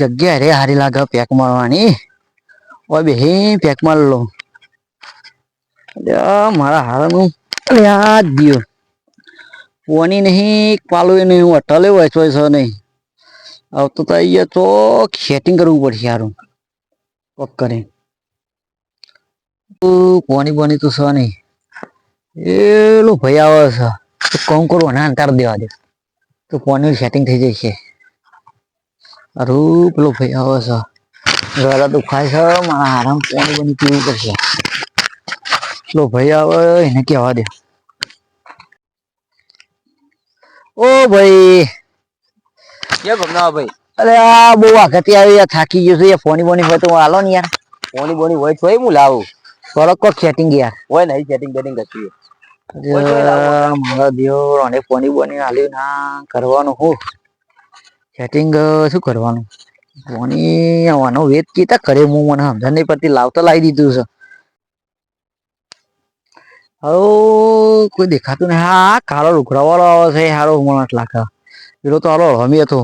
જગ્યા રે હારી લાગે પેક મારવાની ઓય બે પેક માર લો મારા હારાનું યાદ ગયો પોની નહીં પાલું નહીં, હું અટલે હોય છો છો નહીં. આવતો તો અહીંયા તો સેટિંગ કરવું પડશે યારું કોક કરે. પોની પોની તો છે નહીં? એલો ભાઈ આવે છે. તો કોમ કરવું ના અંતર દેવા દે. તો પોની સેટિંગ થઈ જશે? અરું પેલો ભાઈ આવે છે ગળા દુખાય છે મારા આરામ પોની બોની પીવું પડશે પેલો ભાઈ આવે એને કહેવા દે ઓ ભાઈ કેમ ભમના ભાઈ અરે આ બહુ આગળ આવી થાકી ગયો છે યાર ફોની બોની હોય તો હાલો ને યાર ફોની બોની હોય તો હું લાવું થોડોક કોક સેટિંગ યાર હોય નહીં સેટિંગ બેટિંગ કરતી મારા દિયો અને ફોની બોની હાલ્યું ના કરવાનું હું સેટિંગ શું કરવાનું? કોની આવવાનો વેત કીતા કરે હું મને સમજણ નહીં પડતી. લાવતા લાવી દીધું છે. હવે કોઈ દેખાતું નહીં. હા કાળો લુગડા આવે છે. હારો મને લાગે. પેલો તો હાલો હમી હતો.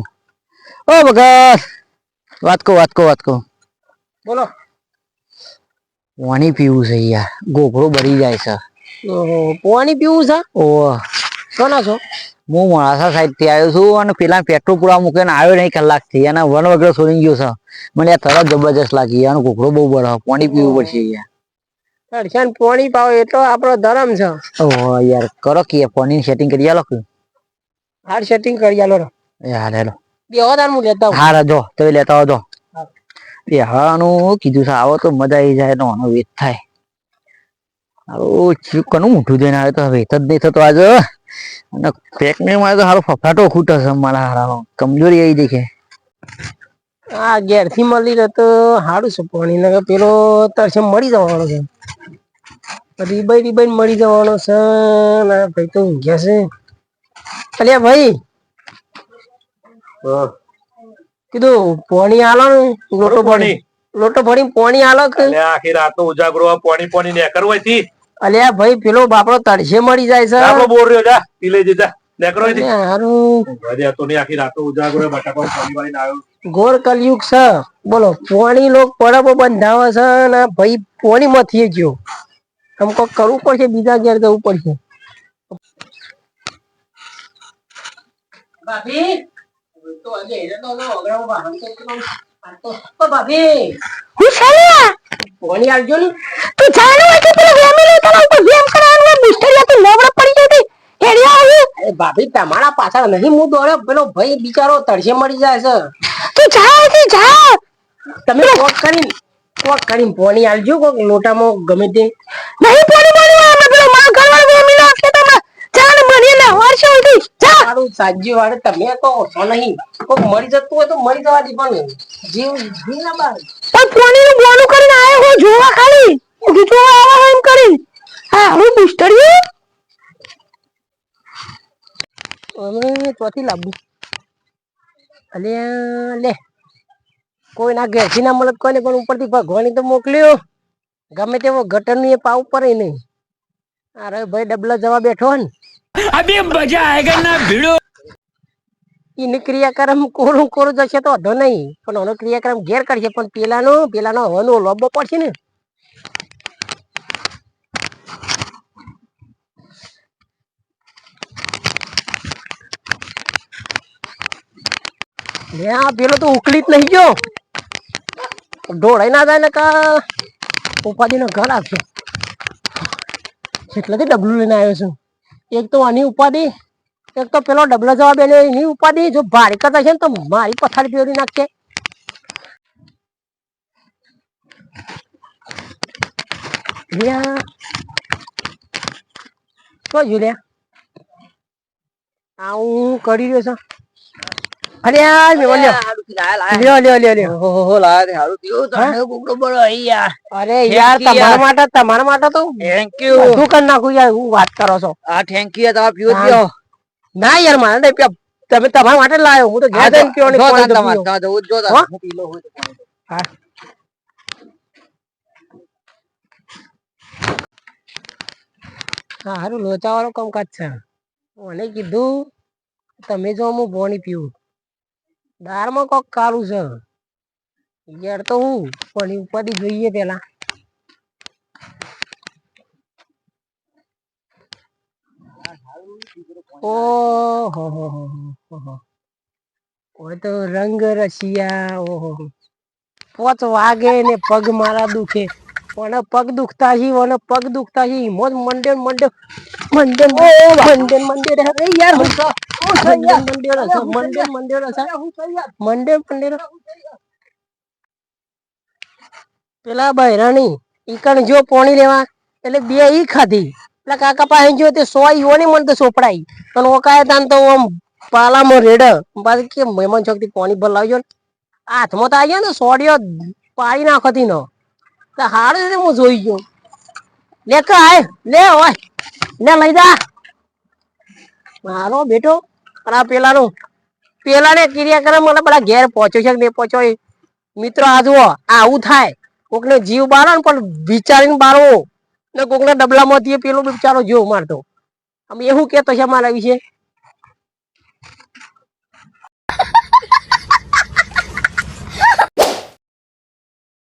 ઓ ભગત! વાત કહો વાત કહો વાત કહો. બોલો. પાણી પીવું છે યાર. ગોગળો ભરી જાય છે. પાણી પીવું છે? ઓ કોના છો? હું મોડાસા સાઈડથી આવ્યો છું અને પેલા પેટ્રોલ પૂરા મૂકીને આવ્યો નહીં કલાકથી અને વન વગર છોડી ગયો છે. મને તરત જબરજસ્ત લાગી. અને કોકડો બહુ બરો પાણી પીવું પડશે યાર તડશાન પાણી પાવ એટલો આપણો ધરમ છે. ઓહો યાર કરો કે પાણી સેટિંગ કરી આલો કે. હાર સેટિંગ કરી આલો યાર હેલો બેહો તાર હું લેતા હાર હા જો તમે લેતા આવજો એ હાનું કીધું છે આવો તો મજા આવી જાય તો આનો વેત થાય. આવું ચીક કોનું મોઢું આવ્યો આવે તો વેત જ નહીં થતો આજે અને પેક ને મારે તો હારો ફફાટો ખૂટે છે મારા હારાનો. કમજોરી આવી દેખે. આ ઘેરથી મળી રહે તો સારું છે પાણી ને પેલો તરસે મળી જવાનો છે. રીબાઈ રીબાઈ મળી જવાનો છે ના ભાઈ તો ઊંઘ્યા છે. અલ્યા ભાઈ! કીધું પાણી આલો ને? લોટો પાણી. લોટો ભણી પાણી આલો કે? આખી આખી રાતનો ઉજાગરો આ પોણી પોણી ને હોયથી અલ્યા ભાઈ પેલો બાપડો તડશે મળી જાય છે. આપણો બોર રહ્યો જા પી લેજે જા. નેકર હોય હારું. ઘરે હતો નહીં આખી રાતનો ઉજાગરો બટાકો પોણી વાળીને આવ્યો. ઘોર કલયુગ છે. બોલો પોણી લોક પરબો બંધાવે છે ને ભાઈ પોણી માંથી ગયો. આમ કોક કરવું પડશે બીજા ઘેર જવું પડશે. હું ચાલ્યા પોણી આવજો ને? તો જાણો કે પેલો વેમેલો તને ઉપર વેમ કરાવવાનો બુસ્ટરિયા તું નવડો પડી જતી હેડી આવી. અરે ભાભી તમારા પાછળ નહીં હું દોડ્યો પેલો ભાઈ બિચારો તરસે મળી જાય છે. તું જા કે જા. તમે કોક કરીને કોક કરીને પોણી આવજો કોક લોટામાં ગમે તે. નહીં પોણી પોણી અમે પેલો માં ઘરવાળો વેમેલો છે તમે જાણ મને ના વર્ષો હતી જા સારું સાજી વાળે તમે તો ઓછો નહીં. કોઈ મરી જતું હોય તો મરી જવા દી પણ જીવ જીવ ના બાર. કોની નું ગોનું કરીને આયો હો જોવા ખાલી. કે જોવા એમ કરી. હા હું બુસ્ટરી અમે ચોથી લાવું અલે લે. કોઈ ના ઘેરથી ના મળત કોઈને પણ ઉપરથી ભગવાને તો મોકલ્યો. ગમે તેવો ગટરનું એ પાવ પડે નહીં અરે ભાઈ ડબલા જવા બેઠો ને. અભી મજા આયેગા ના ભીડો. એની ક્રિયાક્રમ કોરું કોરું જશે તો વધો નહીં. પણ એનો ક્રિયાક્રમ ઘેર કરશે. પણ પેલાનો પેલાનો હવાનો લોબો પડશે ને. આ પેલો તો ઉકલી જ નહીં ગયો. ઢોળાઈ ના જાય ને કા ઉપાધિ નો ઘર આપશે. એટલે ડબલું લઈને આવ્યો છું. એક તો આની ઉપાધિ એક તો પેલો ડબલો જવાબ એટલે એની ઉપાધિ જો ભારી કરતા છે ને તો મારી પથારી પીવડી નાખશે. તો જુલ્યા આવું કરી રહ્યો છે. અરે યાર લ્યો લ્યો. લ્યો લ્યો. ઓહો લાયા હારું થયું. હા? તને બળો યાર. અરે યાર તમારા માટે તમારા માટે તો થેન્ક યુ શું કરી નાખું યાર હું વાત કરો છો. આ થેન્ક યુ તમે પીવો હા. ના યાર મારે નહીં. તમે તમારા માટે લાયો હું તો ઘેર જઈને પીવાની જો પાણી તમારે પીવો. જો જો. હો? હું પી લઉં હોય તો હા. હા હારું લોચા વાળો કામકાજ છે મને કીધું તમે જો હું પાણી પીવું દાળમાં કોક કાળું છે યાર તો હું પણ ઉપાધિ જોઈએ પેલા ઓહો હો હો હો હો. તો રંગ રસિયા ઓહો પોચ વાગે ને પગ મારા દુખે. મને પગ દુખતા છે ઓને પગ દુખતા છે મોજ મંડે મંડે મંડે મંડે મંડે રે યાર હું તો મંડે મંડે રસ મંડે મંડે રસ મંડે મંડે પેલા બહેરાણી ઈકણ જો પોણી લેવા એટલે બે ઈ ખાધી. પેલા કાકા પાસે જો તે સો ઈઓ ને મને તો સોપડાઈ અને ઓકાય તાન તો આમ પાલામાં રેડ. પાછી કે મહેમાન ચોકથી પોણી ભર લાવજો હાથમાં તો આવ્યો ને, સોડિયો પાડી નાખતી નો હારું જોઈ ગયો. લે કે આય, લે હોય લે લઈ જા. મારો બેટો આ પેલાનું, પેલાને ક્રિયા કરે મને બધા ઘેર પહોંચ્યો છે કે નહીં પહોંચ્યો મિત્રો આ આવું થાય. કોકને જીવ બાળો ને પણ વિચારીને બાળવો. ને કોકને ડબલામાંથી પેલો બિચારો જો મારતો. આમ એવું કહેતો છે મારા વિશે.